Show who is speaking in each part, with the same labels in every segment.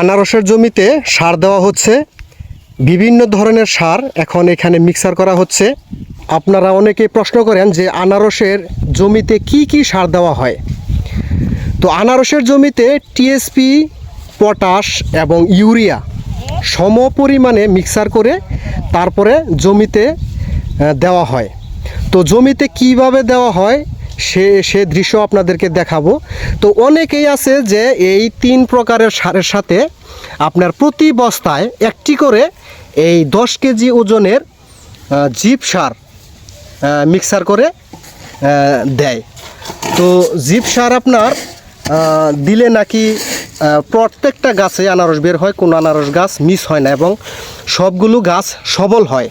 Speaker 1: আনারসের জমিতে সার দেওয়া হচ্ছে। বিভিন্ন ধরনের সার এখন এখানে মিক্সার করা হচ্ছে। আপনারা অনেকেই প্রশ্ন করেন যে আনারসের জমিতে কি কি সার দেওয়া হয়? তো আনারসের জমিতে টিএসপি পটাশ এবং ইউরিয়া সম পরিমাণে মিক্সার করে তারপরে জমিতে দেওয়া হয়। তো জমিতে কীভাবে দেওয়া হয়? সে সে দৃশ্য আপনাদেরকে দেখাবো। তো অনেকেই আছে যে এই তিন প্রকারের সারের সাথে আপনার প্রতি বস্তায় একটি করে এই দশ কেজি ওজনের জিপ সার মিক্সার করে দেয়। তো জিপ সার আপনার দিলে নাকি প্রত্যেকটা গাছে আনারস বের হয়, কোনো আনারস গাছ মিস হয় না এবং সবগুলো গাছ সবল হয়।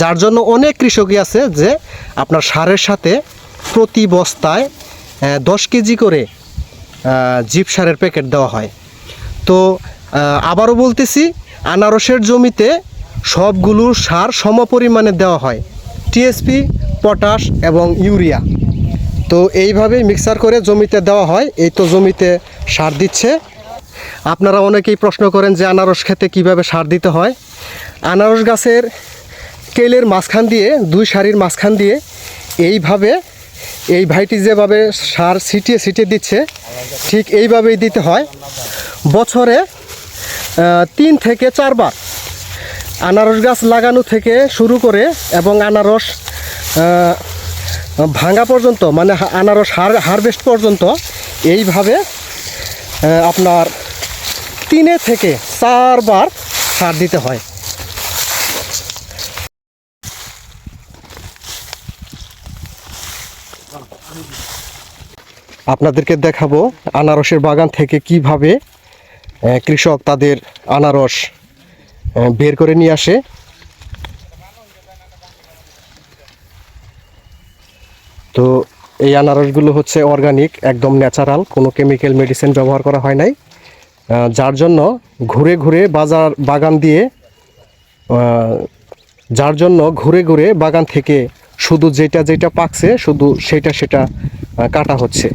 Speaker 1: যার জন্য অনেক কৃষকই আছে যে আপনার সারের সাথে প্রতি বস্তায় দশ কেজি করে জিপ সারের প্যাকেট দেওয়া হয়। তো আবারও বলতেছি, আনারসের জমিতে সবগুলো সার সম পরিমাণে দেওয়া হয়। টিএসপি, পটাশ এবং ইউরিয়া। তো, এইভাবেই মিক্সার করে জমিতে দেওয়া হয়। এই তো জমিতে সার দিচ্ছে। আপনারা অনেকেই প্রশ্ন করেন যে আনারস খেতে কীভাবে সার দিতে হয়। আনারস গাছের কেলের মাঝখান দিয়ে, দুই সারির মাঝখান দিয়ে এইভাবে এই ভাইটি যেভাবে সার ছিটিয়ে ছিটিয়ে দিচ্ছে, ঠিক এইভাবেই দিতে হয়। বছরে তিন থেকে চারবার আনারস গাছ লাগানো থেকে শুরু করে এবং আনারস ভাঙা পর্যন্ত মানে আনারস হার, হারভেস্ট পর্যন্ত এইভাবে আপনার তিনে থেকে চারবার সার দিতে হয়। আপনাদেরকে দেখাবো আনারসের বাগান থেকে কীভাবে কৃষক তাদের আনারস বের করে নিয়ে আসে। তো এই আনারসগুলো হচ্ছে অর্গানিক, একদম ন্যাচারাল, কোনো কেমিক্যাল মেডিসিন ব্যবহার করা হয় নাই। যার জন্য ঘুরে ঘুরে বাজার, বাগান দিয়ে যার জন্য ঘুরে ঘুরে বাগান থেকে শুধু যেটা যেটা পাকছে, শুধু সেটা সেটা কাটা হচ্ছে।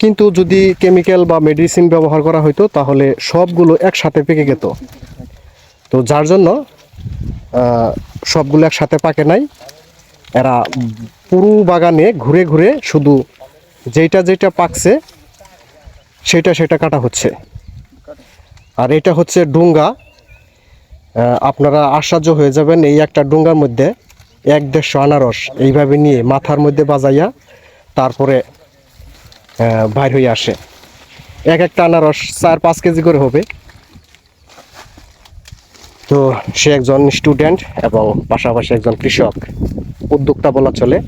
Speaker 1: কিন্তু যদি কেমিক্যাল বা মেডিসিন ব্যবহার করা হতো তাহলে সবগুলো একসাথে পেকে যেত তো যার জন্য সবগুলো একসাথে পাকে নাই। এরা পুরো বাগানে ঘুরে ঘুরে শুধু যেটা যেটা পাকছে, সেটা সেটা কাটা হচ্ছে। আর এটা হচ্ছে ডুঙ্গা। আপনারা আশ্চর্য হয়ে যাবেন, এই একটা ডুঙ্গার মধ্যে এক দেড়শো আনারস এইভাবে নিয়ে মাথার মধ্যে বাজাইয়া তারপরে বাইর হয়ে আসে। এক একটা আনারস চার পাঁচ কেজি করে হবে। তো সে একজন স্টুডেন্ট এবং পাশাপাশি একজন কৃষক। উদ্যোক্তা বলা চলে।